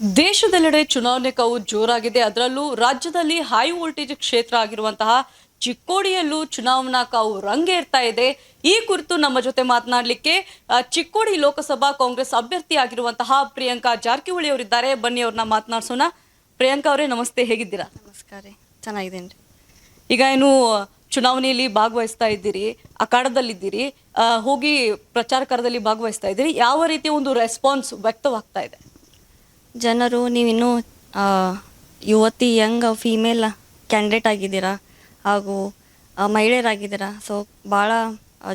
ದೇಶದೆಲ್ಲೆಡೆ ಚುನಾವಣೆ ಕಾವು ಜೋರಾಗಿದೆ. ಅದರಲ್ಲೂ ರಾಜ್ಯದಲ್ಲಿ ಹೈ ವೋಲ್ಟೇಜ್ ಕ್ಷೇತ್ರ ಆಗಿರುವಂತಹ ಚಿಕ್ಕೋಡಿಯಲ್ಲೂ ಚುನಾವಣಾ ಕಾವು ರಂಗೇರ್ತಾ ಇದೆ. ಈ ಕುರಿತು ನಮ್ಮ ಜೊತೆ ಮಾತನಾಡಲಿಕ್ಕೆ ಚಿಕ್ಕೋಡಿ ಲೋಕಸಭಾ ಕಾಂಗ್ರೆಸ್ ಅಭ್ಯರ್ಥಿ ಆಗಿರುವಂತಹ ಪ್ರಿಯಾಂಕಾ ಜಾರಕಿಹೊಳಿ ಅವರಿದ್ದಾರೆ. ಬನ್ನಿ ಅವ್ರನ್ನ ಮಾತನಾಡಿಸೋಣ. ಪ್ರಿಯಾಂಕಾ ಅವರೇ ನಮಸ್ತೆ. ಹೇಗಿದ್ದೀರಾ? ನಮಸ್ಕಾರ ಚೆನ್ನಾಗಿದ್ದೀನಿ ರೀ. ಈಗ ಏನು ಚುನಾವಣೆಯಲ್ಲಿ ಭಾಗವಹಿಸ್ತಾ ಇದ್ದೀರಿ ಅಖಾಡದಲ್ಲಿದ್ದೀರಿ ಹೋಗಿ ಪ್ರಚಾರ ಕಾರ್ಯದಲ್ಲಿ ಭಾಗವಹಿಸ್ತಾ ಇದ್ದೀರಿ. ಯಾವ ರೀತಿಯ ಒಂದು ರೆಸ್ಪಾನ್ಸ್ ವ್ಯಕ್ತವಾಗ್ತಾ ಇದೆ? ಜನರು ನೀವಿನ್ನೂ ಯುವತಿ ಯಂಗ್ ಫೀಮೇಲ್ ಕ್ಯಾಂಡಿಡೇಟ್ ಆಗಿದ್ದೀರಾ? ಹಾಗೂ ಮಹಿಳೆಯರಾಗಿದ್ದೀರಾ? ಸೊ ಭಾಳ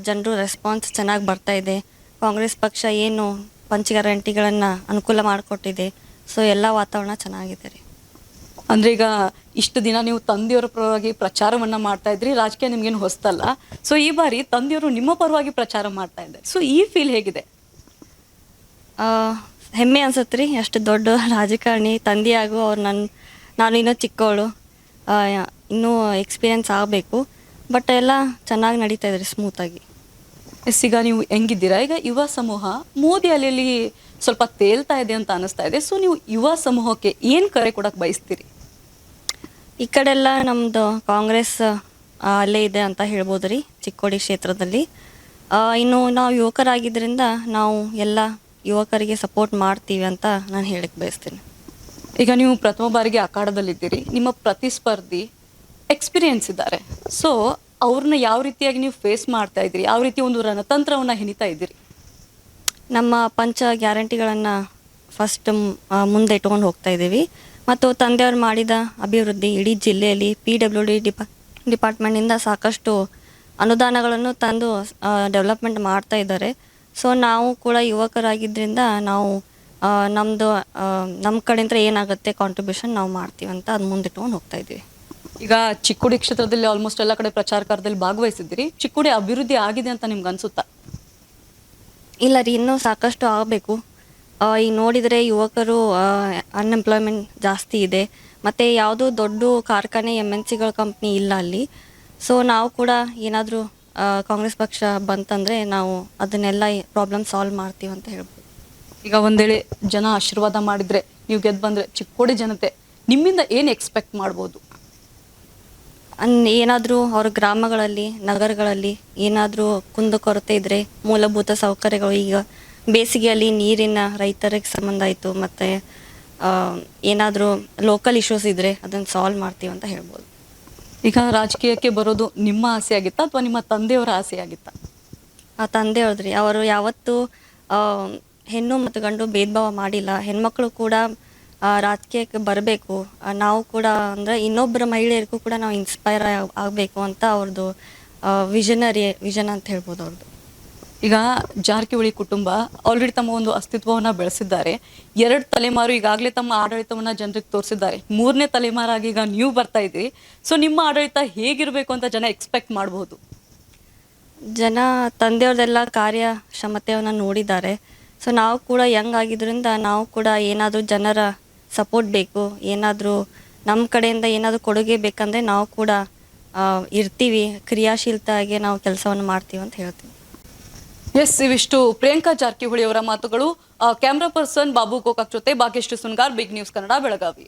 ಜನರು ರೆಸ್ಪಾನ್ಸ್ ಚೆನ್ನಾಗಿ ಬರ್ತಾ ಇದೆ. ಕಾಂಗ್ರೆಸ್ ಪಕ್ಷ ಏನು ಪಂಚ ಗ್ಯಾರಂಟಿಗಳನ್ನು ಅನುಕೂಲ ಮಾಡಿಕೊಟ್ಟಿದೆ. ಸೊ ಎಲ್ಲ ವಾತಾವರಣ ಚೆನ್ನಾಗಿದೆ ರೀ. ಅಂದ್ರೆ ಈಗ ಇಷ್ಟು ದಿನ ನೀವು ತಂದೆಯವರ ಪರವಾಗಿ ಪ್ರಚಾರವನ್ನು ಮಾಡ್ತಾ ಇದ್ರಿ ರಾಜಕೀಯ ನಿಮ್ಗೇನು ಹೊಸ್ತಲ್ಲ. ಸೊ ಈ ಬಾರಿ ತಂದೆಯವರು ನಿಮ್ಮ ಪರವಾಗಿ ಪ್ರಚಾರ ಮಾಡ್ತಾ ಇದ್ದಾರೆ. ಸೊ ಈ ಫೀಲ್ ಹೇಗಿದೆ? ಹೆಮ್ಮೆ ಅನ್ಸತ್ತೆ ರೀ ಅಷ್ಟು ದೊಡ್ಡ ರಾಜಕಾರಣಿ ತಂದೆಯಾಗು ಅವ್ರು ನನ್ನ ನಾನು ಇನ್ನೂ ಚಿಕ್ಕವಳು ಇನ್ನೂ ಎಕ್ಸ್ಪೀರಿಯನ್ಸ್ ಆಗಬೇಕು ಬಟ್ ಎಲ್ಲ ಚೆನ್ನಾಗಿ ನಡೀತಾ ಇದೆ ರೀ ಸ್ಮೂತಾಗಿ ಎಸ್ ಈಗ ನೀವು ಹೆಂಗಿದ್ದೀರಾ? ಈಗ ಯುವ ಸಮೂಹ ಮೋದಿ ಅಲೆಯಲ್ಲಿ ಸ್ವಲ್ಪ ತೇಲ್ತಾ ಇದೆ ಅಂತ ಅನಿಸ್ತಾ ಇದೆ ಸೊ ನೀವು ಯುವ ಸಮೂಹಕ್ಕೆ ಏನು ಕರೆ ಕೊಡಕ್ಕೆ ಬಯಸ್ತೀರಿ? ಈ ಕಡೆಲ್ಲ ನಮ್ಮದು ಕಾಂಗ್ರೆಸ್ ಅಲ್ಲೇ ಇದೆ ಅಂತ ಹೇಳ್ಬೋದು ರೀ ಚಿಕ್ಕೋಡಿ ಕ್ಷೇತ್ರದಲ್ಲಿ. ಇನ್ನು ನಾವು ಯುವಕರಾಗಿದ್ದರಿಂದ ನಾವು ಎಲ್ಲ ಯುವಕರಿಗೆ ಸಪೋರ್ಟ್ ಮಾಡ್ತೀವಿ ಅಂತ ನಾನು ಹೇಳಕ್ಕೆ ಬಯಸ್ತೀನಿ. ಈಗ ನೀವು ಪ್ರಥಮ ಬಾರಿಗೆ ಅಖಾಡದಲ್ಲಿದ್ದೀರಿ ನಿಮ್ಮ ಪ್ರತಿಸ್ಪರ್ಧಿ ಎಕ್ಸ್ಪೀರಿಯನ್ಸ್ ಇದ್ದಾರೆ. ಸೊ ಅವ್ರನ್ನ ಯಾವ ರೀತಿಯಾಗಿ ನೀವು ಫೇಸ್ ಮಾಡ್ತಾ ಇದ್ದೀರಿ? ಯಾವ ರೀತಿ ಒಂದು ರಣತಂತ್ರವನ್ನು ಹೆಣಿತಾ ಇದ್ದೀರಿ? ನಮ್ಮ ಪಂಚ ಗ್ಯಾರಂಟಿಗಳನ್ನು ಫಸ್ಟ್ ಮುಂದೆ ಇಟ್ಕೊಂಡು ಹೋಗ್ತಾ ಇದ್ದೀವಿ. ಮತ್ತು ತಂದೆಯವರು ಮಾಡಿದ ಅಭಿವೃದ್ಧಿ ಇಡೀ ಜಿಲ್ಲೆಯಲ್ಲಿ ಪಿ ಡಬ್ಲ್ಯೂ ಡಿ ಡಿಪಾ ಡಿಪಾರ್ಟ್ಮೆಂಟಿಂದ ಸಾಕಷ್ಟು ಅನುದಾನಗಳನ್ನು ತಂದು ಡೆವಲಪ್ಮೆಂಟ್ ಮಾಡ್ತಾ ಇದ್ದಾರೆ. ಸೊ ನಾವು ಕೂಡ ಯುವಕರಾಗಿದ್ದರಿಂದ ನಾವು ನಮ್ಮದು ನಮ್ಮ ಕಡೆಯಿಂದ ಏನಾಗುತ್ತೆ ಕಾಂಟ್ರಿಬ್ಯೂಷನ್ ನಾವು ಮಾಡ್ತೀವಿ ಅಂತ ಅದು ಮುಂದಿಟ್ಕೊಂಡು ಹೋಗ್ತಾ ಇದ್ದೀವಿ. ಈಗ ಚಿಕ್ಕುಡಿ ಕ್ಷೇತ್ರದಲ್ಲಿ ಆಲ್ಮೋಸ್ಟ್ ಎಲ್ಲ ಕಡೆ ಪ್ರಚಾರ ಕಾರ್ಯದಲ್ಲಿ ಭಾಗವಹಿಸಿದ್ದೀರಿ. ಚಿಕ್ಕುಡಿ ಅಭಿವೃದ್ಧಿ ಆಗಿದೆ ಅಂತ ನಿಮ್ಗೆ ಅನ್ಸುತ್ತಾ? ಇಲ್ಲ ರೀ ಇನ್ನೂ ಸಾಕಷ್ಟು ಆಗಬೇಕು. ಈಗ ನೋಡಿದರೆ ಯುವಕರು ಅನ್ಎಂಪ್ಲಾಯ್ಮೆಂಟ್ ಜಾಸ್ತಿ ಇದೆ. ಮತ್ತು ಯಾವುದೋ ದೊಡ್ಡ ಕಾರ್ಖಾನೆ ಎಂ ಎನ್ ಸಿಗಳ ಕಂಪ್ನಿ ಇಲ್ಲ ಅಲ್ಲಿ. ಸೊ ನಾವು ಕೂಡ ಏನಾದರೂ ಕಾಂಗ್ರೆಸ್ ಪಕ್ಷ ಬಂತಂದ್ರೆ ನಾವು ಅದನ್ನೆಲ್ಲ ಪ್ರಾಬ್ಲಮ್ ಸಾಲ್ವ್ ಮಾಡ್ತೀವಿ ಅಂತ ಹೇಳ್ಬೋದು. ಈಗ ಒಂದೇಳೆ ಜನ ಆಶೀರ್ವಾದ ಮಾಡಿದ್ರೆ ನೀವು ಗೆದ್ದು ಬಂದ್ರೆ ಚಿಕ್ಕೋಡಿ ಜನತೆ ನಿಮ್ಮಿಂದ ಏನು ಎಕ್ಸ್ಪೆಕ್ಟ್ ಮಾಡ್ಬೋದು? ಅನ್ ಏನಾದರೂ ಅವ್ರ ಗ್ರಾಮಗಳಲ್ಲಿ ನಗರಗಳಲ್ಲಿ ಏನಾದರೂ ಕುಂದುಕೊರತೆ ಇದ್ರೆ ಮೂಲಭೂತ ಸೌಕರ್ಯಗಳು ಈಗ ಬೇಸಿಗೆಯಲ್ಲಿ ನೀರಿನ ರೈತರಿಗೆ ಸಂಬಂಧ ಆಯಿತು ಮತ್ತು ಏನಾದರೂ ಲೋಕಲ್ ಇಶ್ಯೂಸ್ ಇದ್ದರೆ ಅದನ್ನು ಸಾಲ್ವ್ ಮಾಡ್ತೀವಿ ಅಂತ ಹೇಳ್ಬೋದು. ಈಗ ರಾಜಕೀಯಕ್ಕೆ ಬರೋದು ನಿಮ್ಮ ಆಸೆ ಆಗಿತ್ತಾ ಅಥವಾ ನಿಮ್ಮ ತಂದೆಯವರ ಆಸೆ ಆಗಿತ್ತಾ? ಆ ತಂದೆ ಹೇಳಿದ್ರಿ ಅವರು ಯಾವತ್ತೂ ಹೆಣ್ಣು ಮತ್ತು ಗಂಡು ಭೇದ ಭಾವ ಮಾಡಿಲ್ಲ. ಹೆಣ್ಮಕ್ಳು ಕೂಡ ರಾಜಕೀಯಕ್ಕೆ ಬರಬೇಕು. ನಾವು ಕೂಡ ಅಂದರೆ ಇನ್ನೊಬ್ಬರ ಮಹಿಳೆಯರಿಗೂ ಕೂಡ ನಾವು ಇನ್ಸ್ಪೈರ್ ಆಗಬೇಕು ಅಂತ ಅವ್ರದ್ದು ವಿಷನರಿ ವಿಷನ್ ಅಂತ ಹೇಳ್ಬೋದು ಅವ್ರದ್ದು. ಈಗ ಜಾರಕಿಹೊಳಿ ಕುಟುಂಬ ಆಲ್ರೆಡಿ ತಮ್ಮ ಒಂದು ಅಸ್ತಿತ್ವವನ್ನು ಬೆಳೆಸಿದ್ದಾರೆ. ಎರಡು ತಲೆಮಾರು ಈಗಾಗಲೇ ತಮ್ಮ ಆಡಳಿತವನ್ನು ಜನರಿಗೆ ತೋರಿಸಿದ್ದಾರೆ. ಮೂರನೇ ತಲೆಮಾರಾಗಿ ಈಗ ನೀವು ಬರ್ತಾ ಇದ್ದೀರಿ. ಸೊ ನಿಮ್ಮ ಆಡಳಿತ ಹೇಗಿರಬೇಕು ಅಂತ ಜನ ಎಕ್ಸ್ಪೆಕ್ಟ್ ಮಾಡಬಹುದು ಜನ ತಂದೆಯವ್ರದೆಲ್ಲ ಕಾರ್ಯಕ್ಷಮತೆಯನ್ನು ನೋಡಿದ್ದಾರೆ. ಸೊ ನಾವು ಕೂಡ ಯಂಗ್ ಆಗಿದ್ದರಿಂದ ನಾವು ಕೂಡ ಏನಾದರೂ ಜನರ ಸಪೋರ್ಟ್ ಬೇಕು, ಏನಾದರೂ ನಮ್ಮ ಕಡೆಯಿಂದ ಏನಾದರೂ ಕೊಡುಗೆ ಬೇಕಂದರೆ ನಾವು ಕೂಡ ಇರ್ತೀವಿ. ಕ್ರಿಯಾಶೀಲತೆಯಾಗಿ ನಾವು ಕೆಲಸವನ್ನು ಮಾಡ್ತೀವಿ ಅಂತ ಹೇಳ್ತೀವಿ ಎಸ್ ಇವಿಷ್ಟು ಪ್ರಿಯಾಂಕಾ ಜಾರಕಿಹೊಳಿ ಅವರ ಮಾತುಗಳು ಕ್ಯಾಮ್ರಾ ಪರ್ಸನ್ ಬಾಬು ಗೋಕಾಕ್ ಜೊತೆ ಭಾಗ್ಯಶ್ರೀ ಸುನ್ಗಾರ್, ಬಿಗ್ ನ್ಯೂಸ್ ಕನ್ನಡ, ಬೆಳಗಾವಿ.